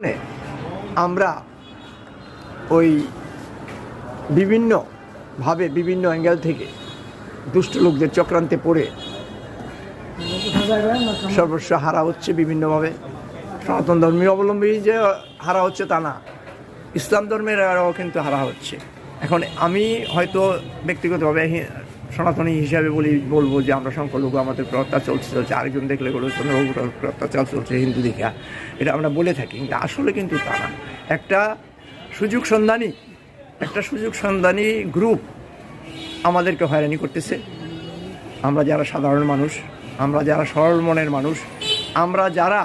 মানে আমরা ওই বিভিন্নভাবে বিভিন্ন অ্যাঙ্গেল থেকে দুষ্ট লোকদের চক্রান্তে পড়ে সর্বস্ব হারা হচ্ছে বিভিন্নভাবে সনাতন ধর্মীয় অবলম্বী যে হারা হচ্ছে তা না। ইসলাম ধর্মের কিন্তু হারা হচ্ছে। এখন আমি হয়তো ব্যক্তিগতভাবে সনাতনী হিসাবে বলি বলব যে আমরা সংখ্যালঘু আমাদের উপর অত্যাচার চলছে চলছে। আরেকজন দেখলে বলব উপর অত্যাচার চলছে হিন্দু দেখা এটা আমরা বলে থাকি কিন্তু আসলে কিন্তু তা না। একটা সুযোগ সন্ধানী একটা সুযোগ সন্ধানী গ্রুপ আমাদেরকে হয়রানি করতেছে। আমরা যারা সাধারণ মানুষ আমরা যারা সরল মনের মানুষ আমরা যারা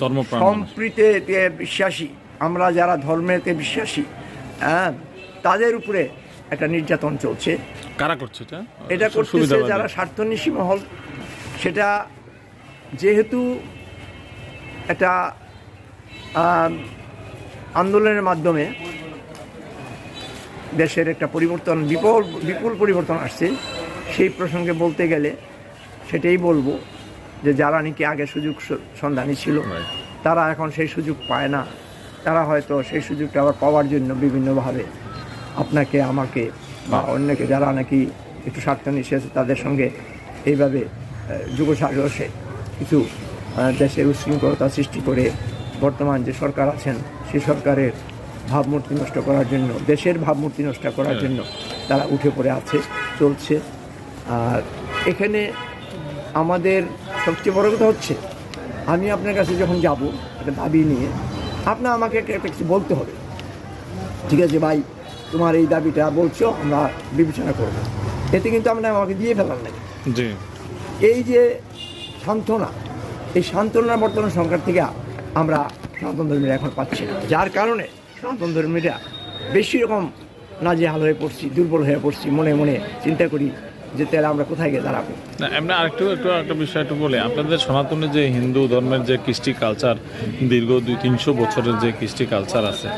ধর্ম মানুষ। সম্প্রীতিতে বিশ্বাসী আমরা যারা ধর্মেতে বিশ্বাসী হ্যাঁ তাদের উপরে একটা নির্যাতন চলছে। কারা করছে এটা? এটা করতেছে সুবিধাবাদী। যারা স্বার্থন্বেষী মহল সেটা যেহেতু একটা আন্দোলনের মাধ্যমে দেশের একটা পরিবর্তন বিপুল বিপুল পরিবর্তন আসছে সেই প্রসঙ্গে বলতে গেলে সেটাই বলব যে যারা নাকি আগে সুযোগ সন্ধানী ছিল তারা এখন সেই সুযোগ পায় না। তারা হয়তো সেই সুযোগটা আবার পাওয়ার জন্য বিভিন্নভাবে আপনাকে আমাকে বা অন্যকে যারা নাকি একটু স্বার্থ আছে তাদের সঙ্গে এইভাবে যুগ সাহসে কিছু দেশের উশৃঙ্খলতা সৃষ্টি করে বর্তমান যে সরকার আছেন সে সরকারের ভাবমূর্তি নষ্ট করার জন্য দেশের ভাবমূর্তি নষ্ট করার জন্য তারা উঠে পড়ে আছে চলছে। আর এখানে আমাদের সবচেয়ে বড় কথা হচ্ছে আমি আপনার কাছে যখন যাব একটা দাবি নিয়ে আপনার আমাকে একটা কিছু বলতে হবে। ঠিক আছে ভাই? তোমার এই দাবিটা বলছো আমরা বিবেচনা করব। এতে কিন্তু আমরা আমাকে দিয়ে ফেলার নাই। এই যে সান্ত্বনা এই সান্ত্বনার বর্তমান সংকট থেকে আমরা সনাতন ধর্মীরা এখন পাচ্ছি না। যার কারণে সনাতন ধর্মীরা বেশি রকম নাজেহাল হয়ে পড়ছি দুর্বল হয়ে পড়ছি মনে মনে চিন্তা করি যে তাহলে আমরা কোথায় গিয়ে দাঁড়াবো? না এমনি আরেকটু একটু একটা বিষয় একটু বলে। আপনাদের সনাতনের যে হিন্দু ধর্মের যে কৃষ্টি কালচার দীর্ঘ দুই তিনশো বছরের যে কৃষ্টি কালচার আছে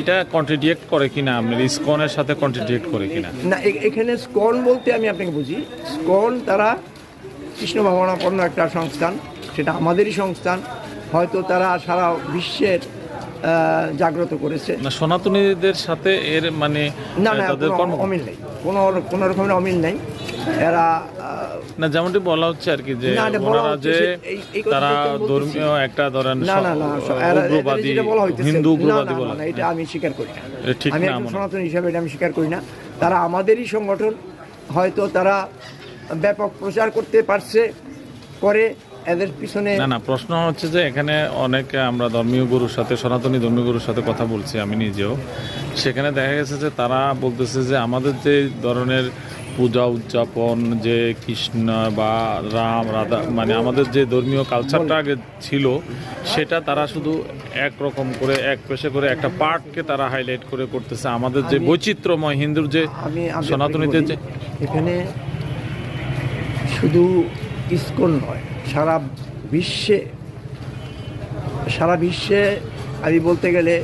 এটা কন্ট্রিডিয়েক্ট করে কিনা? আপনার ইসকনের সাথে কন্ট্রিডিয়েক্ট করে কিনা? না এখানে স্কন বলতে আমি আপনাকে বুঝি। স্কন তারা কৃষ্ণ ভাবনাপন্ন একটা সংস্থান সেটা আমাদেরই সংস্থান। হয়তো তারা সারা বিশ্বের জাগ্রত করেছে। না সনাতনীদের সাথে এর মানে না না কোনো অমিল নেই। কোনো কোনো রকমের অমিল নেই। এরা না যেমনটি বলা হচ্ছে আর কি যে ওনারা যে তারা। ধর্মীয় একটা ধরেন না না না উগ্রবাদী হিন্দু উগ্রবাদী বলা না, এটা আমি স্বীকার করি না। ঠিক আমি একজন সনাতন হিসাবে এটা আমি স্বীকার করি না। তারা আমাদেরই সংগঠন হয়তো তারা ব্যাপক প্রচার করতে পারছে করে এদের পিছনে না না প্রশ্ন হচ্ছে যে এখানে অনেক আমরা ধর্মীয় গুরুর সাথে সনাতনী ধর্মীয় গুরুর সাথে কথা বলছি আমি নিজেও। সেখানে দেখা গেছে যে তারা বলতেছে যে আমাদের যে ধরনের পূজা উদযাপন যে কৃষ্ণ বা রাম রাধা মানে আমাদের যে ধর্মীয় কালচারটা আগে ছিল সেটা তারা শুধু একরকম করে এক পেশে করে একটা পার্টকে তারা হাইলাইট করে করতেছে। আমাদের যে বৈচিত্র্যময় হিন্দুর যে সনাতনীদের যে এখানে শুধু ইস্কন নয় সারা বিশ্বে সারা বিশ্বে আমি বলতে গেলে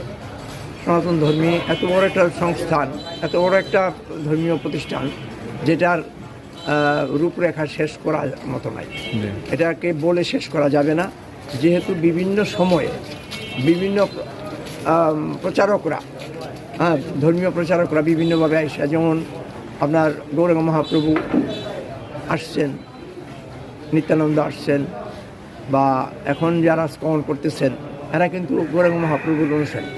সনাতন ধর্মী এত বড় একটা সংস্থান এত বড় একটা ধর্মীয় প্রতিষ্ঠান যেটার রূপরেখা শেষ করার মতো নাই। এটাকে বলে শেষ করা যাবে না। যেহেতু বিভিন্ন সময়ে বিভিন্ন প্রচারকরা হ্যাঁ ধর্মীয় প্রচারকরা বিভিন্নভাবে আসা যেমন আপনার গৌরঙ্গ মহাপ্রভু আসছেন নিত্যানন্দ আসছেন বা এখন যারা স্কমন করতেছেন এরা কিন্তু গৌরঙ্গ মহাপ্রভুর অনুসারী।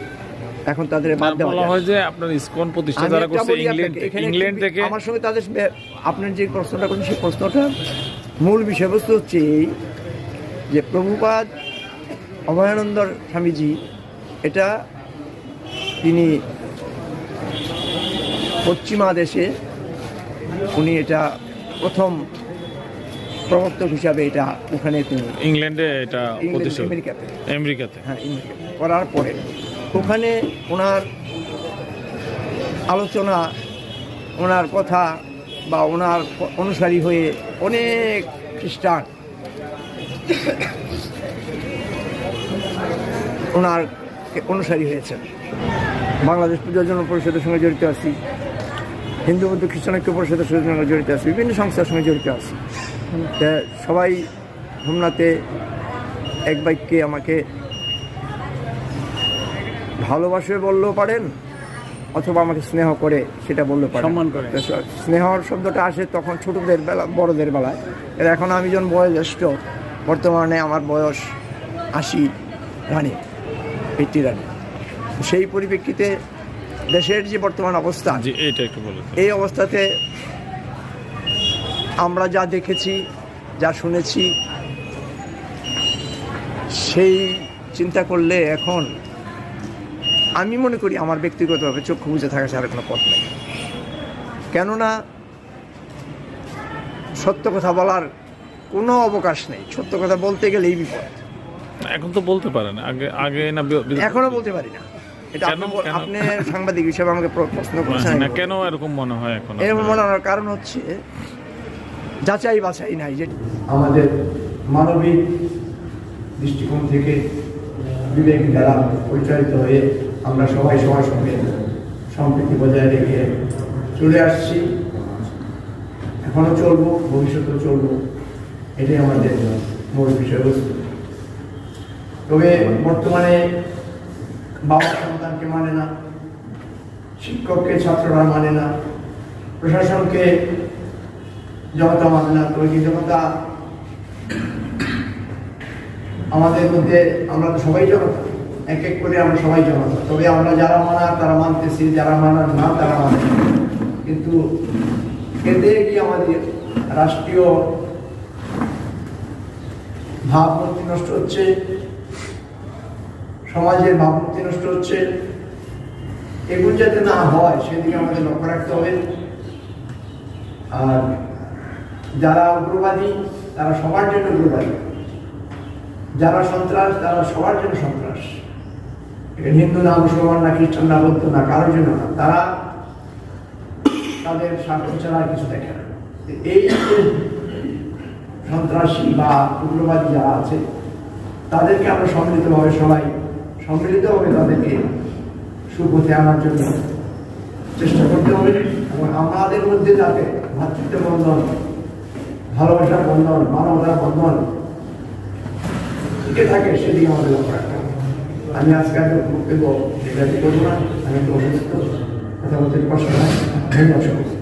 এখন তাদের বাদ দেওয়া বলা হয় যে আপনার ইসকন প্রতিষ্ঠা যারা করছে ইংল্যান্ড ইংল্যান্ড থেকে আমার সঙ্গে তাদের আপনার যে প্রশ্নটা করেন সেই প্রশ্নটা মূল বিষয়বস্তু হচ্ছে এই যে প্রভুপাদ অভয়ানন্দর স্বামীজি এটা তিনি পশ্চিমা দেশে উনি এটা প্রথম প্রবর্তক হিসাবে এটা ওখানে তিনি ইংল্যান্ডে এটা আমেরিকাতে। আমেরিকাতে। হ্যাঁ করার পরে ওখানে ওনার আলোচনা, ওনার কথা বা ওনার অনুসারী হয়ে অনেক খ্রিস্টান ওনার অনুসারী হয়েছেন। বাংলাদেশ পূজাজন পরিষদের সঙ্গে জড়িত আছি। হিন্দু, বৌদ্ধ, খ্রিস্টান ঐক্য পরিষদের সঙ্গে জড়িত আছি। বিভিন্ন সংস্থার সঙ্গে জড়িত আছি। সবাই হোমনাতে এক বাক্যে আমাকে ভালোবাসে বললেও পারেন অথবা আমাকে স্নেহ করে সেটা বললেও পারেন। সম্মান করে। স্নেহর শব্দটা আসে তখন ছোটদের বেলা বড়দের বেলায়। এর এখন আমি যখন বয়োজ্যেষ্ঠ বর্তমানে আমার বয়স আশি রানি এইটি রানি। সেই পরিপ্রেক্ষিতে দেশের যে বর্তমান অবস্থা এই অবস্থাতে আমরা যা দেখেছি যা শুনেছি সেই চিন্তা করলে এখন আমি মনে করি আমার ব্যক্তিগতভাবে চক্ষু বুঝে থাকা ছাড়া কোনো পথ নেই। কেননা সত্য কথা বলার কোনো অবকাশ নেই। সত্য কথা বলতে গেলেই বিপদ। এখন তো বলতে পারেন। আগে আগে না এখনও বলতে পারি না। এটা আপনি সাংবাদিক হিসেবে আমাকে প্র- প্রশ্ন করছেন। না কেন এরকম মনে হয় এখন এরকম মনে হওয়ার কারণ হচ্ছে যাচাই বাছাই নাই যে আমাদের মানবিক দৃষ্টিকোণ থেকে বিবেক দ্বারা পরিচালিত হয়ে আমরা সবাই সবার সঙ্গে সম্প্রীতি বজায় রেখে চলে আসছি। এখনও চলবো, ভবিষ্যতেও চলবো, এটাই আমাদের মূল বিষয়বস্তু। তবে বর্তমানে বাবা সন্তানকে মানে না, শিক্ষককে, ছাত্ররা মানে না, প্রশাসনকে জনতা মানে না তবে এই জনতা আমাদের মধ্যে, আমরা তো সবাই জনতা। এক এক করে আমরা সবাই জনতা তবে আমরা যারা মানার তারা মানতেছি, যারা মানার না, তারা মানে কিন্তু এতে কি আমাদের রাষ্ট্রীয় ভাবমূর্তি নষ্ট হচ্ছে? সমাজের ভাবমূর্তি নষ্ট হচ্ছে? এগুলো যাতে না হয়, সেদিকে আমাদের লক্ষ্য রাখতে হবে। আর যারা উগ্রবাদী, তারা সবার জন্য উগ্রবাদী। যারা সন্ত্রাস, তারা সবার জন্য সন্ত্রাস। হিন্দু না মুসলমান না খ্রিস্টান না বৌদ্ধ না কারোর জন্য না, তারা তাদের স্বার্থ ছাড়া কিছু দেখে না। এই সন্ত্রাসী বা উগ্রবাদী যারা আছে, তাদেরকে আমরা সম্মিলিতভাবে সবাই, সম্মিলিতভাবে তাদেরকে সুপথে আনার জন্য চেষ্টা করতে হবে এবং আমাদের মধ্যে যাতে ভাতৃত্ব বন্ধন ভালোবাসার বন্ধন, মানবতার বন্ধন থাকে, সেদিকে আমাদের লক্ষ্য আমি আজকে আর বক্তব্য আমি অসুস্থ কথা বলতে কষ্ট হয় ধন্যবাদ।